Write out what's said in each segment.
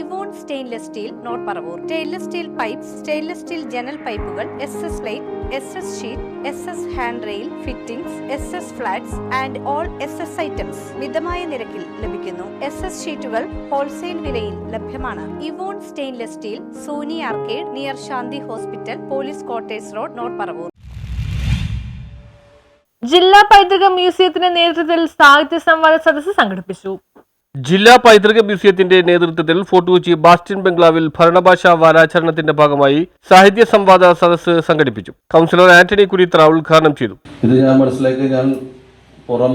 Evon stainless steel north Paravur. Stainless steel pipe stainless steel ജനൽ പൈപ്പുകൾ S S light S S sheet S S handrail fittings S S flats and all S S items മിതമായ നിരക്കിൽ ലഭിക്കുന്നു. S S ഷീറ്റുകൾ wholesale വിലയിൽ ലഭ്യമാണ്. Evon stainless steel Sony arcade near Shanti hospital police quarters road north Paravur. ജില്ലാ പൈതൃക മ്യൂസിയത്തിന്റെ നേതൃത്വത്തിൽ സാഹിത്യ സംവാദ സദസ്സ് സംഘടിപ്പിച്ചു. ജില്ലാ പൈതൃക മ്യൂസിയത്തിന്റെ നേതൃത്വത്തിൽ ഫോർട്ട് കൊച്ചി ബാസ്റ്റിൻ ബംഗ്ലാവിൽ ഭരണഭാഷാ വാരാചരണത്തിന്റെ ഭാഗമായി സാഹിത്യ സംവാദ സദസ്സ് സംഘടിപ്പിച്ചു. കൗൺസിലർ ആന്റണി കുരിത്ര ഉദ്ഘാടനം ചെയ്തു. ഇത് ഞാൻ മനസ്സിലാക്കി ഞാൻ പുറം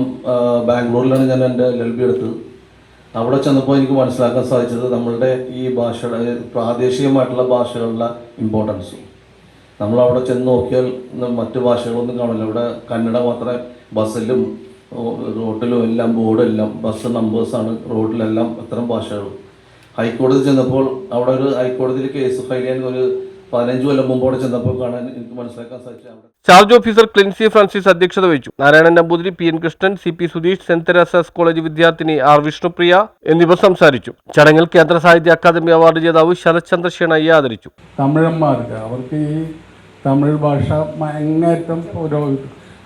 ബാംഗ്ലൂരിലാണ് ഞാൻ എന്റെ എൽ എൽ ബി എടുത്തത്. അവിടെ ചെന്നപ്പോൾ എനിക്ക് മനസ്സിലാക്കാൻ സാധിച്ചത് നമ്മളുടെ ഈ ഭാഷയുടെ പ്രാദേശികമായിട്ടുള്ള ഭാഷകളുടെ ഇമ്പോർട്ടൻസ് നമ്മളവിടെ ചെന്ന് നോക്കിയാൽ മറ്റു ഭാഷകളൊന്നും കാണില്ല ഇവിടെ കന്നഡ മാത്രമേ ബസ്സിലും ഓ- റോഡിലും എല്ലാം ബോർഡെല്ലാം ബസ് നമ്പേഴ്സാണ് റോഡിലെല്ലാം അത്തരം ഭാഷകളും. ഹൈക്കോടതി ചെന്നപ്പോൾ അവിടെ ഒരു ഹൈക്കോടതിയിൽ കേസ് ഫയൽ ചെയ്യാൻ ഒരു പതിനഞ്ച് കൊല്ലം മുമ്പ് അവിടെ ചെന്നപ്പോൾ കാണാൻ എനിക്ക് മനസ്സിലാക്കാൻ സാധിച്ചു. അവിടെ ചാർജ് ഓഫീസർ ക്ലിൻസി ഫ്രാൻസിസ് അധ്യക്ഷത വഹിച്ചു. Narayanan Namboothiri P N Krishnan C P Sudheesh saint Theresa's college വിദ്യാർത്ഥിനി ആർ വിഷ്ണുപ്രിയ എന്നിവർ സംസാരിച്ചു. ചടങ്ങിൽ കേന്ദ്ര സാഹിത്യ അക്കാദമി അവാർഡ് ജേതാവ് ശരത്ചന്ദ്ര ചന്ദ്രശേണയെ ആദരിച്ചു. തമിഴന്മാർക്ക് അവർക്ക് ഈ തമിഴ് ഭാഷ അങ്ങേറ്റം പുരോഗതി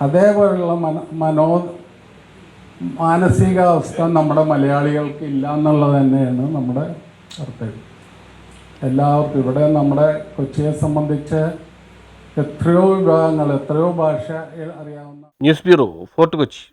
അതേപോലെയുള്ള മനോ മാനസികാവസ്ഥ നമ്മുടെ മലയാളികൾക്ക് ഇല്ല എന്നുള്ളത് തന്നെയാണ് നമ്മുടെ കർത്തവ്യം. എല്ലാവർക്കും ഇവിടെ നമ്മുടെ കൊച്ചിയെ സംബന്ധിച്ച് എത്രയോ വിഭാഗങ്ങൾ എത്രയോ ഭാഷ അറിയാവുന്ന ന്യൂസ് ബ്യൂറോ ഫോർട്ട് കൊച്ചി.